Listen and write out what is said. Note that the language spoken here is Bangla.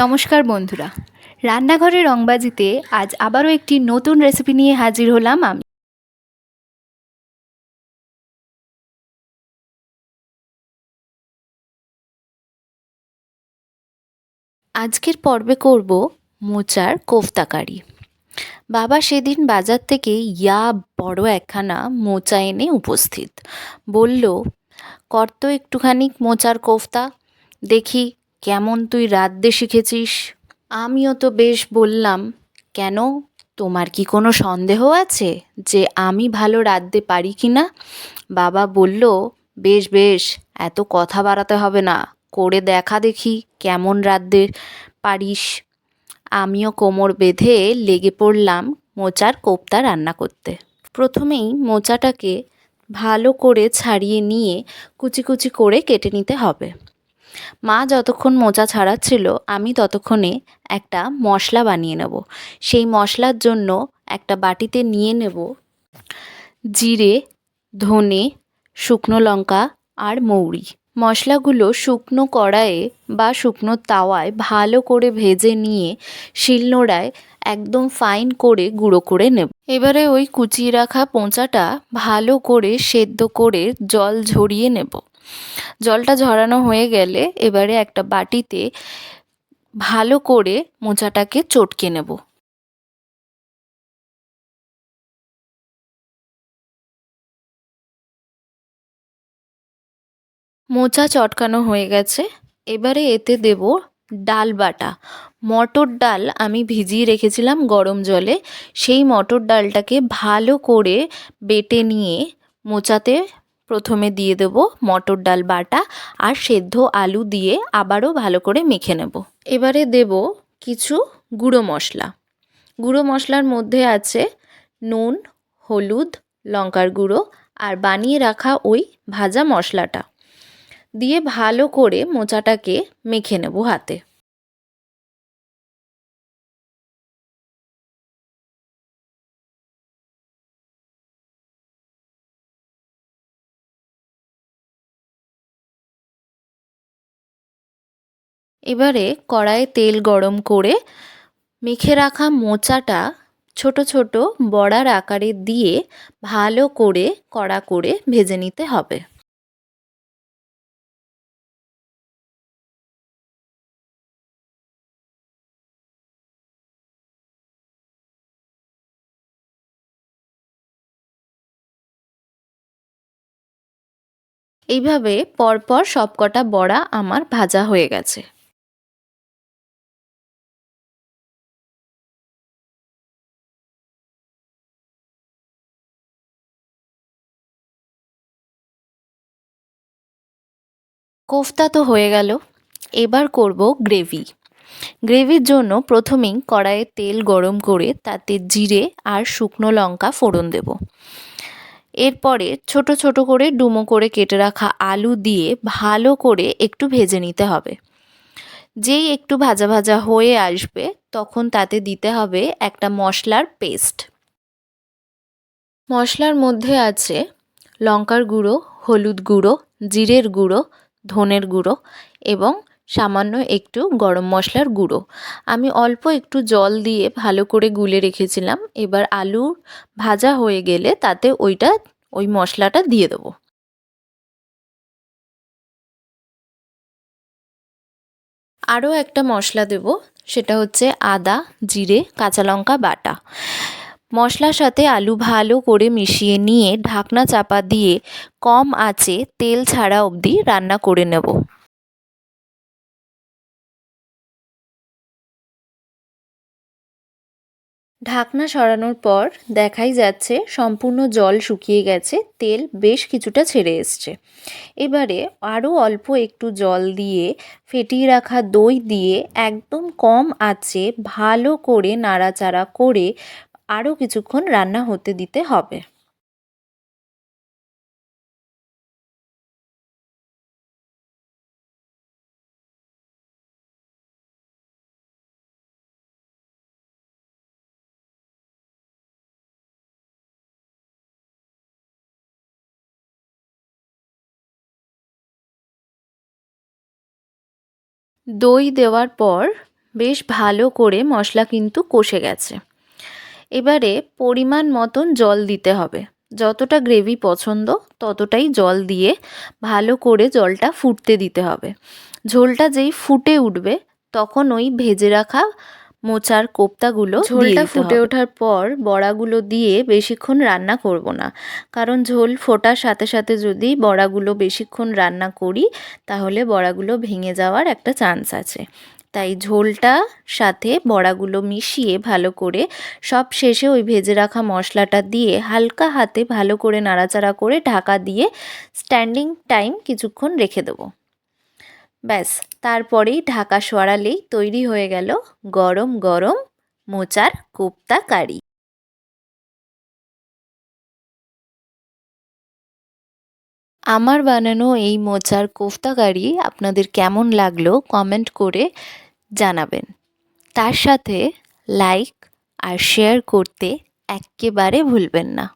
নমস্কার বন্ধুরা। রান্নাঘরে রংবাজিতে আজ আবারও একটি নতুন রেসিপি নিয়ে হাজির হলাম আমি। আজকের পর্বে করব মোচার কোফতাকারি বাবা সেদিন বাজার থেকে ইয়া বড় একখানা মোচা এনে উপস্থিত। বলল, কর তো একটুখানি মোচার কোফতা, দেখি কেমন তুই রাঁধতে শিখেছিস? আমিও তো বেশ বললাম, কেন? তোমার কি কোনো সন্দেহ আছে যে আমি ভালো রাঁধতে পারি কি না? বাবা বলল, বেশ বেশ, এত কথা বাড়াতে হবে না, করে দেখা দেখি কেমন রাঁধতে পারিস। আমিও কোমর বেঁধে লেগে পড়লাম মোচার কোপ্তা রান্না করতে। প্রথমেই মোচাটাকে ভালো করে ছাড়িয়ে নিয়ে কুচি কুচি করে কেটে নিতে হবে। মা যতক্ষণ মোচা ছাড়াচ্ছিল, আমি ততক্ষণে একটা মশলা বানিয়ে নেব। সেই মশলার জন্য একটা বাটিতে নিয়ে নেব জিরে, ধনে, শুকনো লঙ্কা আর মৌরি। মশলাগুলো শুকনো কড়াইয়ে বা শুকনো তাওয়ায় ভালো করে ভেজে নিয়ে শিলনোড়ায় একদম ফাইন করে গুঁড়ো করে নেব। এবারে ওই কুচিয়ে রাখা পোঁচাটা ভালো করে সেদ্ধ করে জল ঝরিয়ে নেব। জলটা ঝরানো হয়ে গেলে এবারে একটা বাটিতে ভালো করে মোচাটাকে চটকে নেব। মোচা চটকানো হয়ে গেছে। এবারে এতে দেব ডাল বাটা। মটর ডাল আমি ভিজিয়ে রেখেছিলাম গরম জলে। সেই মটর ডালটাকে ভালো করে বেটে নিয়ে মোচাতে প্রথমে দিয়ে দেব মটর ডাল বাটা আর সেদ্ধ আলু দিয়ে আবারও ভালো করে মেখে নেব। এবারে দেব কিছু গুঁড়ো মশলা। গুঁড়ো মশলার মধ্যে আছে নুন, হলুদ, লঙ্কার গুঁড়ো আর বানিয়ে রাখা ওই ভাজা মশলাটা। দিয়ে ভালো করে মোচাটাকে মেখে নেব হাতে। এবারে কড়াইয়ে তেল গরম করে মেখে রাখা মোচাটা ছোট ছোট বড়ার আকারে দিয়ে ভালো করে কড়া করে ভেজে নিতে হবে। এইভাবে পরপর সবকটা বড়া আমার ভাজা হয়ে গেছে। কোফতা তো হয়ে গেল, এবার করব গ্রেভি। গ্রেভির জন্য প্রথমেই কড়াইয়ে তেল গরম করে তাতে জিরে আর শুকনো লঙ্কা ফোড়ন দেব। এরপরে ছোট ছোট করে ডুমো করে কেটে রাখা আলু দিয়ে ভালো করে একটু ভেজে নিতে হবে। যেই একটু ভাজা ভাজা হয়ে আসবে, তখন তাতে দিতে হবে একটা মশলার পেস্ট। মশলার মধ্যে আছে লঙ্কার গুঁড়ো, হলুদ গুঁড়ো, জিরের গুঁড়ো ধনের গুঁড়ো এবং সামান্য একটু গরম মশলার গুঁড়ো। আমি অল্প একটু জল দিয়ে ভালো করে গুলে রেখেছিলাম। এবার আলু ভাজা হয়ে গেলে তাতে ওইটা, ওই মশলাটা দিয়ে দেবো। আরও একটা মশলা দেব, সেটা হচ্ছে আদা, জিরে, কাঁচা লঙ্কা বাটা। মশলার সাথে আলু ভালো করে মিশিয়ে নিয়ে ঢাকনা চাপা দিয়ে কম আঁচে তেল ছাড়া অবধি রান্না করে নেব। ঢাকনা সরানোর পর দেখাই যাচ্ছে সম্পূর্ণ জল শুকিয়ে গেছে, তেল বেশ কিছুটা ছেড়ে এসছে। এবারে আরও অল্প একটু জল দিয়ে ফেটিয়ে রাখা দই দিয়ে একদম কম আঁচে ভালো করে নাড়াচাড়া করে আরও কিছুক্ষণ রান্না হতে দিতে হবে। দই দেওয়ার পর বেশ ভালো করে মশলা কিন্তু কষে গেছে। এবারে পরিমাণ মতন জল দিতে হবে। যতটা গ্রেভি পছন্দ ততটাই জল দিয়ে ভালো করে জলটা ফুটতে দিতে হবে। ঝোলটা যেই ফুটে উঠবে তখন ওই ভেজে রাখা মোচার কোপ্তাগুলো ঝোলটা ফুটে ওঠার পর বড়াগুলো দিয়ে বেশিক্ষণ রান্না করব না। কারণ ঝোল ফোটার সাথে সাথে যদি বড়াগুলো বেশিক্ষণ রান্না করি তাহলে বড়াগুলো ভেঙে যাওয়ার একটা চান্স আছে। তাই ঝোলটা সাথে বড়াগুলো মিশিয়ে ভালো করে সব শেষে ওই ভেজে রাখা মশলাটা দিয়ে হালকা হাতে ভালো করে নাড়াচাড়া করে ঢাকা দিয়ে স্ট্যান্ডিং টাইম কিছুক্ষণ রেখে দেবো। ব্যাস, তারপরেই ঢাকা সরালেই তৈরি হয়ে গেল গরম গরম মোচার কোপ্তা কারি। আমার বানানো এই মোচার কোফতা গাড়ি আপনাদের কেমন লাগল কমেন্ট করে জানাবেন। তার সাথে লাইক আর শেয়ার করতে একেবারে ভুলবেন না।